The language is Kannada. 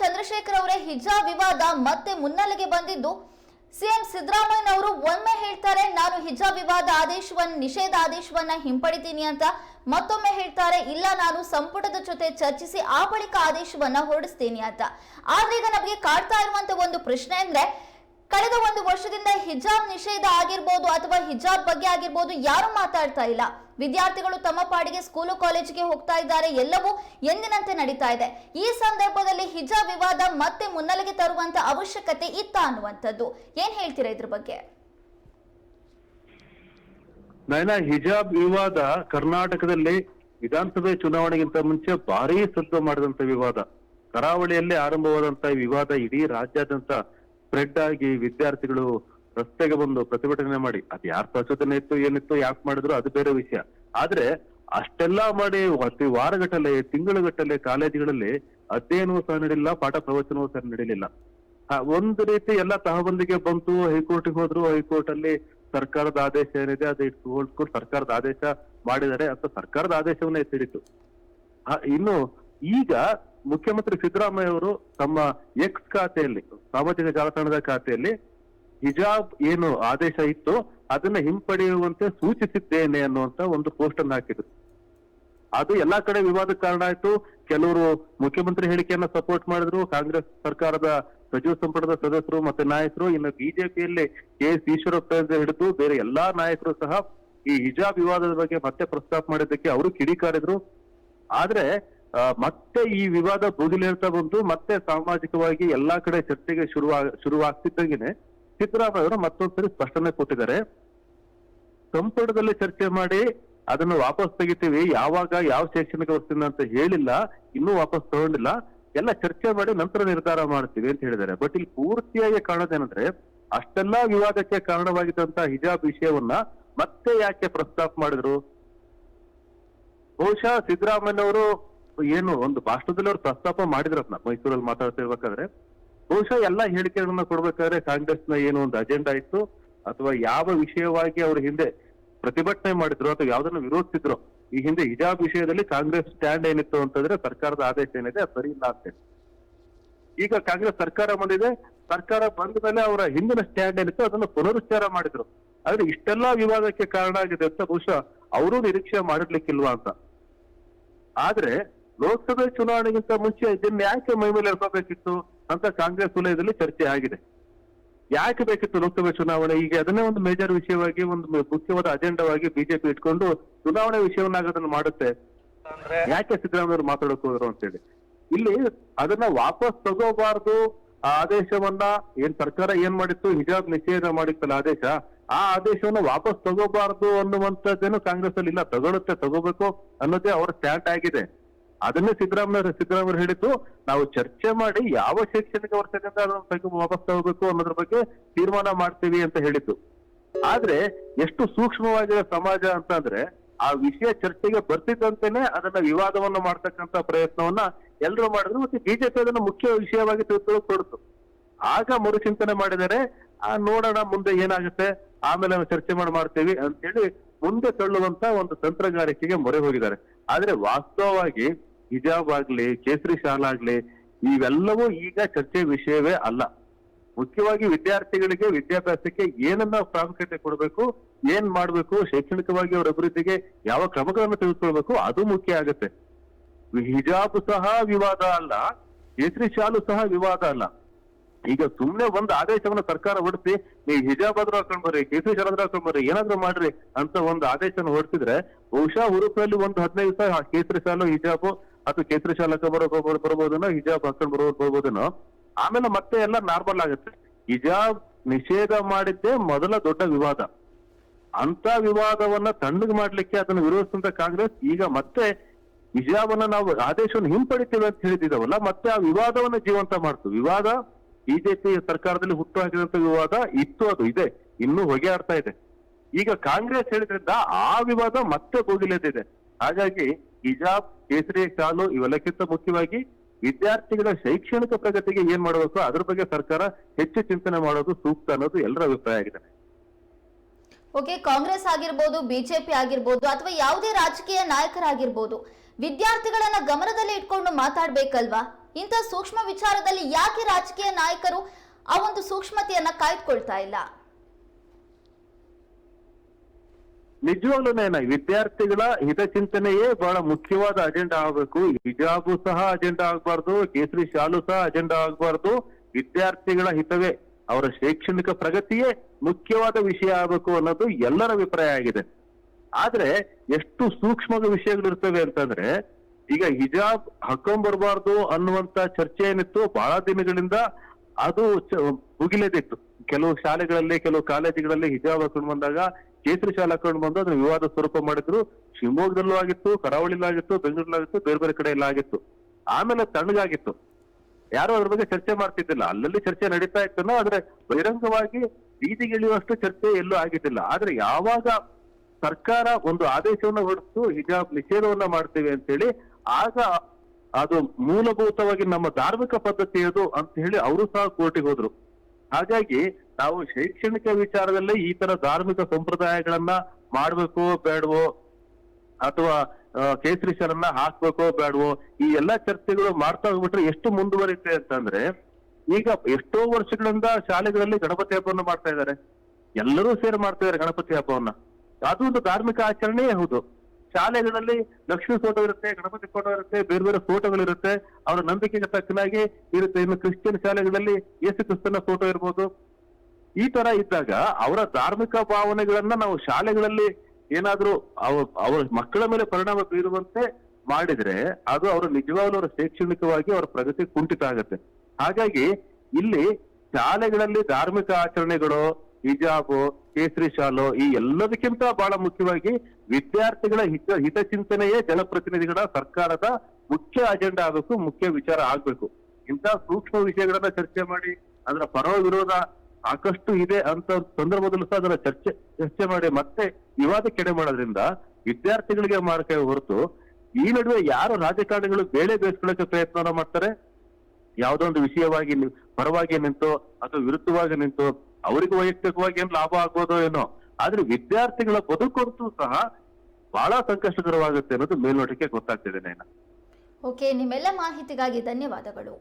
ಚಂದ್ರಶೇಖರ್ ಅವರೇ ಹಿಜಾಬ್ ವಿವಾದ ಮತ್ತೆ ಮುನ್ನೆಲೆಗೆ ಬಂದಿದ್ದು, ಸಿಎಂ ಸಿದ್ದರಾಮಯ್ಯನವರು ಒಮ್ಮೆ ಹೇಳ್ತಾರೆ, ನಾನು ಹಿಜಾಬ್ ವಿವಾದ ಆದೇಶವನ್ನ, ನಿಷೇಧ ಆದೇಶವನ್ನ ಹಿಂಪಡಿತೀನಿ ಅಂತ ಮತ್ತೊಮ್ಮೆ ಹೇಳ್ತಾರೆ, ಇಲ್ಲ ನಾನು ಸಂಪುಟದ ಜೊತೆ ಚರ್ಚಿಸಿ ಆ ಬಳಿಕ ಆದೇಶವನ್ನ ಹೊರಡಿಸ್ತೀನಿ ಅಂತ. ಆದ್ರೆ ಈಗ ನಮಗೆ ಕಾಡ್ತಾ ಇರುವಂತ ಒಂದು ಪ್ರಶ್ನೆ ಅಂದ್ರೆ ಕಳೆದ ಒಂದು ವರ್ಷದಿಂದ ಹಿಜಾಬ್ ನಿಷೇಧ ಆಗಿರ್ಬೋದು ಅಥವಾ ಹಿಜಾಬ್ ಬಗ್ಗೆ ಆಗಿರ್ಬೋದು ಯಾರು ಮಾತಾಡ್ತಾ ಇಲ್ಲ. ವಿದ್ಯಾರ್ಥಿಗಳು ತಮ್ಮ ಪಾಡಿಗೆ ಸ್ಕೂಲು, ಕಾಲೇಜಿಗೆ ಹೋಗ್ತಾ ಇದ್ದಾರೆ. ಎಲ್ಲವೂ ಎಂದಿನಂತೆ ನಡೀತಾ ಇದೆ. ಈ ಸಂದರ್ಭದಲ್ಲಿ ಹಿಜಾಬ್ ವಿವಾದ ಮತ್ತೆ ಮುನ್ನೆಲೆಗೆ ತರುವಂತ ಅವಶ್ಯಕತೆ ಇತ್ತ ಅನ್ನುವಂಥದ್ದು. ಏನ್ ಹೇಳ್ತೀರಾ ಇದ್ರ ಬಗ್ಗೆ? ನಯನ, ಹಿಜಾಬ್ ವಿವಾದ ಕರ್ನಾಟಕದಲ್ಲಿ ವಿಧಾನಸಭೆ ಚುನಾವಣೆಗಿಂತ ಮುಂಚೆ ಭಾರಿ ಸದ್ದು ಮಾಡಿದಂತ ವಿವಾದ. ಕರಾವಳಿಯಲ್ಲಿ ಆರಂಭವಾದಂತ ವಿವಾದ ಇಡೀ ರಾಜ್ಯಾದ್ಯಂತ ಸ್ಪ್ರೆಡ್ ಆಗಿ ವಿದ್ಯಾರ್ಥಿಗಳು ರಸ್ತೆಗೆ ಬಂದು ಪ್ರತಿಭಟನೆ ಮಾಡಿ. ಅದ್ ಯಾರ ಪ್ರಚೋದನೆ ಇತ್ತು, ಏನಿತ್ತು, ಯಾಕೆ ಮಾಡಿದ್ರು, ಅದು ಬೇರೆ ವಿಷಯ. ಆದ್ರೆ ಅಷ್ಟೆಲ್ಲಾ ಮಾಡಿ ಪ್ರತಿ ವಾರಗಟ್ಟಲೆ, ತಿಂಗಳುಗಟ್ಟಲೆ ಕಾಲೇಜುಗಳಲ್ಲಿ ಅಧ್ಯಯನವೂ ಸಹ ನಡೀಲಿಲ್ಲ, ಪಾಠ ಪ್ರವಚನವೂ ಸಹ ನಡೀಲಿಲ್ಲ. ಒಂದು ರೀತಿ ಎಲ್ಲ ತಹಬಂದಿಗೆ ಬಂತು, ಹೈಕೋರ್ಟ್ಗೆ ಹೋದ್ರು ಹೈಕೋರ್ಟ್ ಅಲ್ಲಿ ಸರ್ಕಾರದ ಆದೇಶ ಏನಿದೆ, ಅದು ಇಟ್ಕೊಂಡು ಸರ್ಕಾರದ ಆದೇಶ ಮಾಡಿದರೆ, ಅಂತ ಸರ್ಕಾರದ ಆದೇಶವನ್ನ ಎತ್ತಿಡಿತು. ಇನ್ನು ಈಗ ಮುಖ್ಯಮಂತ್ರಿ ಸಿದ್ದರಾಮಯ್ಯ ಅವರು ತಮ್ಮ ಎಕ್ಸ್ ಖಾತೆಯಲ್ಲಿ, ಸಾಮಾಜಿಕ ಜಾಲತಾಣದ ಖಾತೆಯಲ್ಲಿ ಹಿಜಾಬ್ ಏನು ಆದೇಶ ಇತ್ತು ಅದನ್ನ ಹಿಂಪಡೆಯುವಂತೆ ಸೂಚಿಸಿದ್ದೇನೆ ಅನ್ನುವಂತ ಒಂದು ಪೋಸ್ಟ್ ಅನ್ನು ಹಾಕಿದ್ರು. ಅದು ಎಲ್ಲಾ ಕಡೆ ವಿವಾದಕ್ಕೆ ಕಾರಣ ಆಯ್ತು. ಕೆಲವರು ಮುಖ್ಯಮಂತ್ರಿ ಹೇಳಿಕೆಯನ್ನ ಸಪೋರ್ಟ್ ಮಾಡಿದ್ರು. ಕಾಂಗ್ರೆಸ್ ಸರ್ಕಾರದ ಸಚಿವ ಸಂಪುಟದ ಸದಸ್ಯರು ಮತ್ತೆ ನಾಯಕರು, ಇನ್ನು ಬಿಜೆಪಿಯಲ್ಲಿ ಕೆ ಎಸ್ ಈಶ್ವರಪ್ಪ ಹಿಡಿದು ಬೇರೆ ಎಲ್ಲಾ ನಾಯಕರು ಸಹ ಈ ಹಿಜಾಬ್ ವಿವಾದದ ಬಗ್ಗೆ ಮತ್ತೆ ಪ್ರಸ್ತಾಪ ಮಾಡಿದ್ದಕ್ಕೆ ಅವರು ಕಿಡಿಕಾರಿದ್ರು. ಆದ್ರೆ ಮತ್ತೆ ಈ ವಿವಾದ ಭುಗಿಲೇಳ್ತಾ ಬಂತು ಮತ್ತೆ ಸಾಮಾಜಿಕವಾಗಿ ಎಲ್ಲಾ ಕಡೆ ಚರ್ಚೆಗೆ ಶುರುವಾ ಶುರುವಾಗ್ತಿದ್ದಂಗೆ ಸಿದ್ದರಾಮಯ್ಯ ಅವರು ಮತ್ತೊಂದ್ಸರಿ ಸ್ಪಷ್ಟನೆ ಕೊಟ್ಟಿದ್ದಾರೆ. ಸಂಪುಟದಲ್ಲಿ ಚರ್ಚೆ ಮಾಡಿ ಅದನ್ನು ವಾಪಸ್ ತೆಗಿತೀವಿ, ಯಾವಾಗ ಯಾವ ಶೈಕ್ಷಣಿಕ ವರ್ಷದಿಂದ ಅಂತ ಹೇಳಿಲ್ಲ, ಇನ್ನೂ ವಾಪಸ್ ತಗೊಂಡಿಲ್ಲ, ಎಲ್ಲ ಚರ್ಚೆ ಮಾಡಿ ನಂತರ ನಿರ್ಧಾರ ಮಾಡ್ತೀವಿ ಅಂತ ಹೇಳಿದ್ದಾರೆ. ಬಟ್ ಇಲ್ಲಿ ಪೂರ್ತಿಯಾಗಿ ಕಾಣೋದೇನಂದ್ರೆ ಅಷ್ಟೆಲ್ಲಾ ವಿವಾದಕ್ಕೆ ಕಾರಣವಾಗಿದ್ದಂತ ಹಿಜಾಬ್ ವಿಷಯವನ್ನ ಮತ್ತೆ ಯಾಕೆ ಪ್ರಸ್ತಾಪ ಮಾಡಿದ್ರು? ಬಹುಶಃ ಸಿದ್ದರಾಮಯ್ಯನವರು ಏನು ಒಂದು ಭಾಷಣದಲ್ಲಿ ಅವ್ರು ಪ್ರಸ್ತಾಪ ಮಾಡಿದ್ರತ್ನ ಮೈಸೂರಲ್ಲಿ ಮಾತಾಡ್ತಿರ್ಬೇಕಾದ್ರೆ ಬಹುಶಃ ಎಲ್ಲಾ ಹೇಳಿಕೆಗಳನ್ನ ಕೊಡ್ಬೇಕಾದ್ರೆ ಕಾಂಗ್ರೆಸ್ನ ಏನು ಒಂದು ಅಜೆಂಡಾ ಇತ್ತು, ಅಥವಾ ಯಾವ ವಿಷಯವಾಗಿ ಅವ್ರ ಹಿಂದೆ ಪ್ರತಿಭಟನೆ ಮಾಡಿದ್ರು, ಅಥವಾ ಯಾವ್ದನ್ನ ವಿರೋಧಿಸಿದ್ರು, ಈ ಹಿಂದೆ ಹಿಜಾಬ್ ವಿಷಯದಲ್ಲಿ ಕಾಂಗ್ರೆಸ್ ಸ್ಟ್ಯಾಂಡ್ ಏನಿತ್ತು ಅಂತಂದ್ರೆ ಸರ್ಕಾರದ ಆದೇಶ ಏನಿದೆ ಅದು ಸರಿ ಇಲ್ಲ ಅಂತ ಹೇಳಿ. ಈಗ ಕಾಂಗ್ರೆಸ್ ಸರ್ಕಾರ ಬಂದಿದೆ, ಸರ್ಕಾರ ಬಂದ ಮೇಲೆ ಅವರ ಹಿಂದಿನ ಸ್ಟ್ಯಾಂಡ್ ಏನಿತ್ತು ಅದನ್ನ ಪುನರುಚ್ಚಾರ ಮಾಡಿದ್ರು ಆದ್ರೆ ಇಷ್ಟೆಲ್ಲಾ ವಿವಾದಕ್ಕೆ ಕಾರಣ ಆಗಿದೆ ಅಂತ ಬಹುಶಃ ಅವರು ನಿರೀಕ್ಷೆ ಮಾಡಿರ್ಲಿಕ್ಕಿಲ್ವಾ ಅಂತ ಆದ್ರೆ ಲೋಕಸಭೆ ಚುನಾವಣೆಗಿಂತ ಮುಂಚೆ ಇದನ್ನ ಯಾಕೆ ಮೈ ಮೇಲೆ ಎಳ್ಕೋಬೇಕಿತ್ತು ಅಂತ ಕಾಂಗ್ರೆಸ್ ವಲಯದಲ್ಲಿ ಚರ್ಚೆ ಆಗಿದೆ. ಯಾಕೆ ಬೇಕಿತ್ತು ಲೋಕಸಭೆ ಚುನಾವಣೆ? ಈಗ ಅದನ್ನೇ ಒಂದು ಮೇಜರ್ ವಿಷಯವಾಗಿ ಒಂದು ಮುಖ್ಯವಾದ ಅಜೆಂಡಾವಾಗಿ ಬಿಜೆಪಿ ಇಟ್ಕೊಂಡು ಚುನಾವಣೆ ವಿಷಯವನ್ನಾಗೋದನ್ನ ಮಾಡುತ್ತೆ. ಯಾಕೆ ಸಿದ್ದರಾಮಯ್ಯ ಮಾತಾಡಕ್ ಹೋದ್ರು ಅಂತೇಳಿ. ಇಲ್ಲಿ ಅದನ್ನ ವಾಪಸ್ ತಗೋಬಾರ್ದು ಆ ಆದೇಶವನ್ನ. ಏನ್ ಸರ್ಕಾರ ಏನ್ ಮಾಡಿತ್ತು? ಹಿಜಾಬ್ ನಿಷೇಧ ಮಾಡಿತ್ತಲ್ಲ ಆದೇಶ. ಆ ಆದೇಶವನ್ನ ವಾಪಸ್ ತಗೋಬಾರ್ದು ಅನ್ನುವಂಥದ್ದೇನು ಕಾಂಗ್ರೆಸ್ ಅಲ್ಲಿ ಇಲ್ಲ. ತಗೊಳುತ್ತೆ ತಗೋಬೇಕು ಅನ್ನೋದೇ ಅವರ ಸ್ಟ್ಯಾಂಡ್ ಆಗಿದೆ. ಅದನ್ನೇ ಸಿದ್ದರಾಮಯ್ಯ ಸಿದ್ದರಾಮಯ್ಯ ಹೇಳಿದ್ದು, ನಾವು ಚರ್ಚೆ ಮಾಡಿ ಯಾವ ಶೈಕ್ಷಣಿಕ ವರ್ಷದಿಂದ ಅದನ್ನ ಬಗ್ಗೆ ವಾಪಸ್ ತಗೋಬೇಕು ಅನ್ನೋದ್ರ ಬಗ್ಗೆ ತೀರ್ಮಾನ ಮಾಡ್ತೀವಿ ಅಂತ ಹೇಳಿದ್ದು. ಆದ್ರೆ ಎಷ್ಟು ಸೂಕ್ಷ್ಮವಾಗಿರೋ ಸಮಾಜ ಅಂತ ಅಂದ್ರೆ ಆ ವಿಷಯ ಚರ್ಚೆಗೆ ಬರ್ತಿದ್ದಂತೆನೆ ಅದನ್ನ ವಿವಾದವನ್ನು ಮಾಡ್ತಕ್ಕಂತ ಪ್ರಯತ್ನವನ್ನ ಎಲ್ಲರೂ ಮಾಡಿದ್ರು ಮತ್ತೆ ಬಿಜೆಪಿ ಅದನ್ನ ಮುಖ್ಯ ವಿಷಯವಾಗಿ ಕೊಡ್ತು ಆಗ ಮರುಚಿಂತನೆ ಮಾಡಿದರೆ, ಆ ನೋಡೋಣ ಮುಂದೆ ಏನಾಗುತ್ತೆ, ಆಮೇಲೆ ಚರ್ಚೆ ಮಾಡಿ, ಮಾಡ್ತೇವೆ ಅಂತೇಳಿ ಮುಂದೆ ತಳ್ಳುವಂತ ಒಂದು ತಂತ್ರಗಾರಿಕೆಗೆ ಮೊರೆ ಹೋಗಿದ್ದಾರೆ. ಆದ್ರೆ ವಾಸ್ತವವಾಗಿ ಹಿಜಾಬ್ ಆಗ್ಲಿ ಕೇಸರಿ ಶಾಲ್ ಆಗ್ಲಿ, ಇವೆಲ್ಲವೂ ಈಗ ಚರ್ಚೆ ವಿಷಯವೇ ಅಲ್ಲ. ಮುಖ್ಯವಾಗಿ ವಿದ್ಯಾರ್ಥಿಗಳಿಗೆ ವಿದ್ಯಾಭ್ಯಾಸಕ್ಕೆ ಏನನ್ನ ಪ್ರಾಮುಖ್ಯತೆ ಕೊಡಬೇಕು, ಏನ್ ಮಾಡ್ಬೇಕು, ಶೈಕ್ಷಣಿಕವಾಗಿ ಅವರ ಅಭಿವೃದ್ಧಿಗೆ ಯಾವ ಕ್ರಮಗಳನ್ನು ತೆಗೆದುಕೊಳ್ಬೇಕು, ಅದು ಮುಖ್ಯ ಆಗುತ್ತೆ. ಹಿಜಾಬ್ ಸಹ ವಿವಾದ ಅಲ್ಲ, ಕೇಸರಿ ಶಾಲು ಸಹ ವಿವಾದ ಅಲ್ಲ. ಈಗ ಸುಮ್ನೆ ಒಂದು ಆದೇಶವನ್ನ ಸರ್ಕಾರ ಹೊಡಿಸಿ, ನೀವು ಹಿಜಾಬ್ ಆದ್ರೂ ಹಾಕೊಂಡ್ ಬರ್ರಿ ಕೇಸರಿ ಶಾಲ ಆದ್ರೂ ಹಾಕೊಂಡ್ ಬರ್ರಿ ಏನಾದ್ರೂ ಮಾಡ್ರಿ ಅಂತ ಒಂದು ಆದೇಶನ ಹೊರಡಿಸಿದ್ರೆ ಬಹುಶಃ ಉರುಪಿನಲ್ಲಿ ಒಂದು ಹದಿನೈದು ದಿವಸ ಕೇಸರಿ ಶಾಲು, ಹಿಜಾಬು ಅಥವಾ ಕೇಸರಿ ಶಾಲಕ ಬರೋ ಬರ್ಬೋದೇನೋ, ಹಿಜಾಬ್ ಹಾಕೊಂಡ್ ಬರೋ, ಬರ್ಬೋದೇನೋ, ಆಮೇಲೆ ಮತ್ತೆ ಎಲ್ಲ ನಾರ್ಮಲ್ ಆಗುತ್ತೆ. ಹಿಜಾಬ್ ನಿಷೇಧ ಮಾಡಿದ್ದೇ ಮೊದಲ ದೊಡ್ಡ ವಿವಾದ. ಅಂತ ವಿವಾದವನ್ನ ತಣ್ಣಗೆ ಮಾಡ್ಲಿಕ್ಕೆ ಅದನ್ನು ವಿರೋಧಿಸಿದಂತ ಕಾಂಗ್ರೆಸ್, ಈಗ ಮತ್ತೆ ಹಿಜಾಬನ್ನ ನಾವು ಆದೇಶವನ್ನು ಹಿಂಪಡಿತೇವೆ ಅಂತ ಹೇಳಿದಿದವಲ್ಲ ಮತ್ತೆ ಆ ವಿವಾದವನ್ನ ಜೀವಂತ ಮಾಡ್ತು. ವಿವಾದ ಬಿಜೆಪಿ ಸರ್ಕಾರದಲ್ಲಿ ಹುಟ್ಟು ಹಾಕಿದಂತ ವಿವಾದ ಇತ್ತು, ಅದು ಇದೆ. ಇನ್ನೂ ಹೊಗೆ ಆಡ್ತಾ ಇದೆ. ಈಗ ಕಾಂಗ್ರೆಸ್ ಹೇಳಿದ್ರಿಂದ ಆ ವಿವಾದ ಮತ್ತೆ ಭೋಗಿಲೆದಿದೆ ಹಾಗಾಗಿ ಹಿಜಾಬ್ ಕೇಸರಿ ಕಾಲು ಇವೆಲ್ಲಕ್ಕಿಂತ ಮುಖ್ಯವಾಗಿ ವಿದ್ಯಾರ್ಥಿಗಳ ಶೈಕ್ಷಣಿಕ ಪ್ರಗತಿಗೆ ಏನ್ ಮಾಡಬೇಕು, ಅದ್ರ ಬಗ್ಗೆ ಸರ್ಕಾರ ಹೆಚ್ಚು ಚಿಂತನೆ ಮಾಡೋದು ಸೂಕ್ತ ಅನ್ನೋದು ಎಲ್ಲರ ಅಭಿಪ್ರಾಯ ಆಗಿದೆ. ಓಕೆ, ಕಾಂಗ್ರೆಸ್ ಆಗಿರ್ಬೋದು, ಬಿಜೆಪಿ ಆಗಿರ್ಬೋದು, ಅಥವಾ ಯಾವುದೇ ರಾಜಕೀಯ ನಾಯಕರಾಗಿರ್ಬೋದು, ವಿದ್ಯಾರ್ಥಿಗಳನ್ನ ಗಮನದಲ್ಲಿ ಇಟ್ಕೊಂಡು ಮಾತಾಡ್ಬೇಕಲ್ವಾ? ಇಂಥ ಸೂಕ್ಷ್ಮ ವಿಚಾರದಲ್ಲಿ ಯಾಕೆ ರಾಜಕೀಯ ನಾಯಕರು ಆ ಒಂದು ಸೂಕ್ಷ್ಮತೆಯನ್ನ ಕಾಯ್ದುಕೊಳ್ತಾ ಇಲ್ಲ? ನಿಜವಾಗ್ಲೂ ವಿದ್ಯಾರ್ಥಿಗಳ ಹಿತಚಿಂತನೆಯೇ ಬಹಳ ಮುಖ್ಯವಾದ ಅಜೆಂಡಾ ಆಗಬೇಕು. ಹಿಜಾಬು ಸಹ ಅಜೆಂಡಾ ಆಗಬಾರ್ದು, ಕೇಸರಿ ಶಾಲು ಸಹ ಅಜೆಂಡಾ ಆಗಬಾರ್ದು. ವಿದ್ಯಾರ್ಥಿಗಳ ಹಿತವೇ ಅವರ ಶೈಕ್ಷಣಿಕ ಪ್ರಗತಿಯೇ ಮುಖ್ಯವಾದ ವಿಷಯ ಆಗಬೇಕು ಅನ್ನೋದು ಎಲ್ಲರ ಅಭಿಪ್ರಾಯ ಆಗಿದೆ. ಆದ್ರೆ ಎಷ್ಟು ಸೂಕ್ಷ್ಮದ ವಿಷಯಗಳು ಇರ್ತವೆ ಅಂತಂದ್ರೆ, ಈಗ ಹಿಜಾಬ್ ಹಾಕೊಂಡ್ಬರ್ಬಾರ್ದು ಅನ್ನುವಂತ ಚರ್ಚೆ ಏನಿತ್ತು ಬಹಳ ದಿನಗಳಿಂದ ಅದು ಮುಗಿಲೇದಿತ್ತು. ಕೆಲವು ಶಾಲೆಗಳಲ್ಲಿ, ಕೆಲವು ಕಾಲೇಜುಗಳಲ್ಲಿ ಹಿಜಾಬ್ ಹಾಕೊಂಡು ಬಂದಾಗ ಕೇಸರಿ ಶಾಲೆ ಹಾಕೊಂಡು ಬಂದು ಅದನ್ನ ವಿವಾದ ಸ್ವರೂಪ ಮಾಡಿದ್ರು. ಶಿವಮೊಗ್ಗದಲ್ಲೂ ಆಗಿತ್ತು ಕರಾವಳಿಲೂ ಆಗಿತ್ತು, ಬೆಂಗಳೂರಲ್ಲೂ ಆಗಿತ್ತು, ಬೇರೆ ಬೇರೆ ಕಡೆ ಎಲ್ಲ ಆಗಿತ್ತು. ಆಮೇಲೆ ತಣ್ಣಗಾಗಿತ್ತು. ಯಾರು ಅದ್ರ ಬಗ್ಗೆ ಚರ್ಚೆ ಮಾಡ್ತಿದ್ದಿಲ್ಲ. ಅಲ್ಲಲ್ಲಿ ಚರ್ಚೆ ನಡೀತಾ ಇತ್ತು ಆದ್ರೆ ಬಹಿರಂಗವಾಗಿ ಬೀದಿಗಿಳಿಯುವಷ್ಟು ಚರ್ಚೆ ಎಲ್ಲೂ ಆಗಿದ್ದಿಲ್ಲ. ಆದ್ರೆ ಯಾವಾಗ ಸರ್ಕಾರ ಒಂದು ಆದೇಶವನ್ನ ಹೊರಡಿತು ಹಿಜಾಬ್ ನಿಷೇಧವನ್ನ ಮಾಡ್ತೇವೆ ಅಂತೇಳಿ, ಆಗ ಅದು ಮೂಲಭೂತವಾಗಿ ನಮ್ಮ ಧಾರ್ಮಿಕ ಪದ್ಧತಿ ಅದು ಅಂತ ಹೇಳಿ ಅವರು ಸಹ ಕೋರ್ಟಿಗೆ ಹೋದ್ರು. ಹಾಗಾಗಿ ನಾವು ಶೈಕ್ಷಣಿಕ ವಿಚಾರದಲ್ಲೇ ಈ ತರ ಧಾರ್ಮಿಕ ಸಂಪ್ರದಾಯಗಳನ್ನ ಮಾಡ್ಬೇಕೋ ಬೇಡವೋ ಅಥವಾ ಕೇಸರಿ ಶಾಲನ್ನ ಹಾಕ್ಬೇಕೋ ಬೇಡವೋ ಈ ಎಲ್ಲಾ ಚರ್ಚೆಗಳು ಮಾಡ್ತಾ ಹೋಗ್ಬಿಟ್ರೆ ಎಷ್ಟು ಮುಂದುವರಿತೆ ಅಂತಂದ್ರೆ, ಈಗ ಎಷ್ಟೋ ವರ್ಷಗಳಿಂದ ಶಾಲೆಗಳಲ್ಲಿ ಗಣಪತಿ ಹಬ್ಬವನ್ನು ಮಾಡ್ತಾ ಇದ್ದಾರೆ. ಎಲ್ಲರೂ ಸೇರಿ ಮಾಡ್ತಾ ಇದ್ದಾರೆ ಗಣಪತಿ ಹಬ್ಬವನ್ನ. ಅದು ಒಂದು ಧಾರ್ಮಿಕ ಆಚರಣೆಯೇ ಹೌದು. ಶಾಲೆಗಳಲ್ಲಿ ಲಕ್ಷ್ಮಿ ಫೋಟೋ ಇರುತ್ತೆ, ಗಣಪತಿ ಫೋಟೋ ಇರುತ್ತೆ, ಬೇರೆ ಬೇರೆ ಫೋಟೋಗಳಿರುತ್ತೆ. ಅವರ ನಂಬಿಕೆಗೆ ತಕ್ಕನಾಗಿ ಇರುತ್ತೆ. ಇನ್ನು ಕ್ರಿಶ್ಚಿಯನ್ ಶಾಲೆಗಳಲ್ಲಿ ಯೇಸು ಕ್ರಿಸ್ತನ ಫೋಟೋ ಇರ್ಬೋದು. ಈ ತರ ಇದ್ದಾಗ ಅವರ ಧಾರ್ಮಿಕ ಭಾವನೆಗಳನ್ನ ನಾವು ಶಾಲೆಗಳಲ್ಲಿ ಏನಾದ್ರೂ ಅವ, ಅವರ ಮಕ್ಕಳ ಮೇಲೆ ಪರಿಣಾಮ ಬೀರುವಂತೆ ಮಾಡಿದ್ರೆ ಅದು ಅವರು ನಿಜವಾಗ್ಲೂ ಅವರ ಶೈಕ್ಷಣಿಕವಾಗಿ ಅವರ ಪ್ರಗತಿ ಕುಂಠಿತ ಆಗುತ್ತೆ. ಹಾಗಾಗಿ ಇಲ್ಲಿ ಶಾಲೆಗಳಲ್ಲಿ ಧಾರ್ಮಿಕ ಆಚರಣೆಗಳು, ಹಿಜಾಬು, ಕೇಸರಿ ಶಾಲು ಈ ಎಲ್ಲದಕ್ಕಿಂತ ಬಹಳ ಮುಖ್ಯವಾಗಿ ವಿದ್ಯಾರ್ಥಿಗಳ ಹಿತ ಹಿತಚಿಂತನೆಯೇ ಜನಪ್ರತಿನಿಧಿಗಳ ಸರ್ಕಾರದ ಮುಖ್ಯ ಅಜೆಂಡಾ ಆಗಬೇಕು, ಮುಖ್ಯ ವಿಚಾರ ಆಗ್ಬೇಕು. ಇಂತಹ ಸೂಕ್ಷ್ಮ ವಿಷಯಗಳನ್ನ ಚರ್ಚೆ ಮಾಡಿ, ಅದರ ಪರ ವಿರೋಧ ಸಾಕಷ್ಟು ಇದೆ ಅಂತ ಸಂದರ್ಭದಲ್ಲೂ ಸಹ ಅದರ ಚರ್ಚೆ ಚರ್ಚೆ ಮಾಡಿ ಮತ್ತೆ ವಿವಾದ ಕೆಡೆ ಮಾಡೋದ್ರಿಂದ ವಿದ್ಯಾರ್ಥಿಗಳಿಗೆ ಮಾರ್ಕ ಹೊರತು ಈ ನಡುವೆ ಯಾರು ರಾಜಕಾರಣಿಗಳು ಬೇಳೆ ಬೇಯಿಸ್ಕೊಳ್ಳೋಕೆ ಪ್ರಯತ್ನ ಮಾಡ್ತಾರೆ? ಯಾವುದೋ ಒಂದು ವಿಷಯವಾಗಿ ಪರವಾಗಿ ನಿಂತು ಅಥವಾ ವಿರುದ್ಧವಾಗಿ ನಿಂತು ಅವರಿಗೆ ವೈಯಕ್ತಿಕವಾಗಿ ಏನ್ ಲಾಭ ಆಗ್ಬೋದೋ ಏನೋ. ಆದ್ರೆ ವಿದ್ಯಾರ್ಥಿಗಳ ಬದುಕಂತೂ ಸಹ ಬಹಳ ಸಂಕಷ್ಟಕರವಾಗುತ್ತೆ ಅನ್ನೋದು ಮೇಲ್ನೋಟಕ್ಕೆ ಗೊತ್ತಾಗ್ತಿದೆ ನೈನಾ. ಓಕೆ, ನಿಮ್ಮೆಲ್ಲ ಮಾಹಿತಿಗಾಗಿ ಧನ್ಯವಾದಗಳು.